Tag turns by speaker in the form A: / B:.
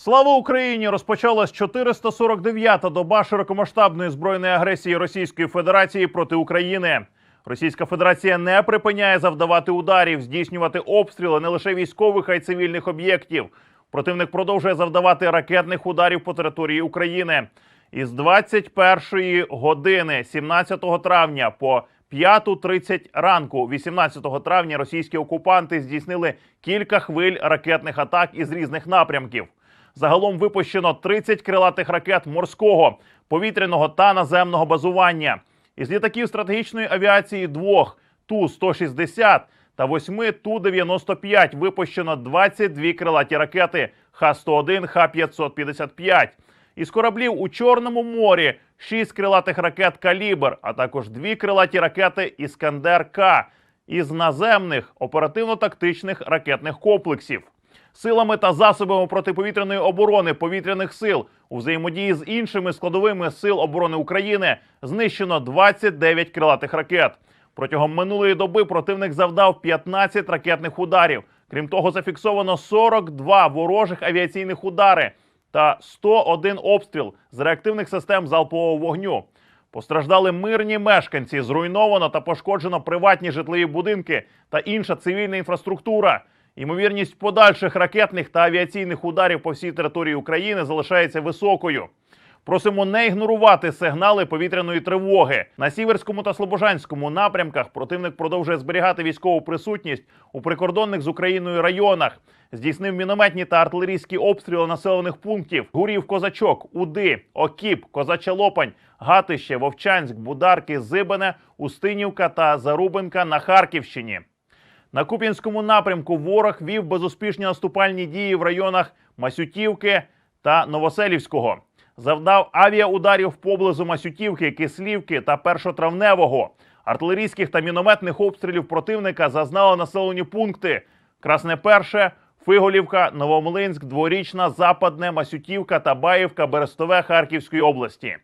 A: Слава Україні! Розпочалась 449-та доба широкомасштабної збройної агресії Російської Федерації проти України. Російська Федерація не припиняє завдавати ударів, здійснювати обстріли не лише військових, а й цивільних об'єктів. Противник продовжує завдавати ракетних ударів по території України. Із 21 години 17 травня по 5.30 ранку 18 травня російські окупанти здійснили кілька хвиль ракетних атак із різних напрямків. Загалом випущено 30 крилатих ракет морського, повітряного та наземного базування. Із літаків стратегічної авіації двох Ту-160 та восьми Ту-95 випущено 22 крилаті ракети Х-101, Х-555. Із кораблів у Чорному морі 6 крилатих ракет Калібр, а також дві крилаті ракети Іскандер К із наземних оперативно-тактичних ракетних комплексів. Силами та засобами протиповітряної оборони повітряних сил у взаємодії з іншими складовими сил оборони України знищено 29 крилатих ракет. Протягом минулої доби противник завдав 15 ракетних ударів. Крім того, зафіксовано 42 ворожих авіаційних удари та 101 обстріл з реактивних систем залпового вогню. Постраждали мирні мешканці, зруйновано та пошкоджено приватні житлові будинки та інша цивільна інфраструктура. Ймовірність подальших ракетних та авіаційних ударів по всій території України залишається високою. Просимо не ігнорувати сигнали повітряної тривоги. На сіверському та слобожанському напрямках противник продовжує зберігати військову присутність у прикордонних з Україною районах. Здійснив мінометні та артилерійські обстріли населених пунктів: Гурів, Козачок, Уди, Окіп, Козача Лопань, Гатище, Вовчанськ, Бударки, Зибене, Устинівка та Зарубинка на Харківщині. На Куп'янському напрямку ворог вів безуспішні наступальні дії в районах Масютівки та Новоселівського. Завдав авіаударів поблизу Масютівки, Кислівки та Першотравневого. Артилерійських та мінометних обстрілів противника зазнали населені пункти: Красне Перше, Фиголівка, Новомлинськ, Дворічна, Западне, Масютівка та Баївка, Берестове Харківської області.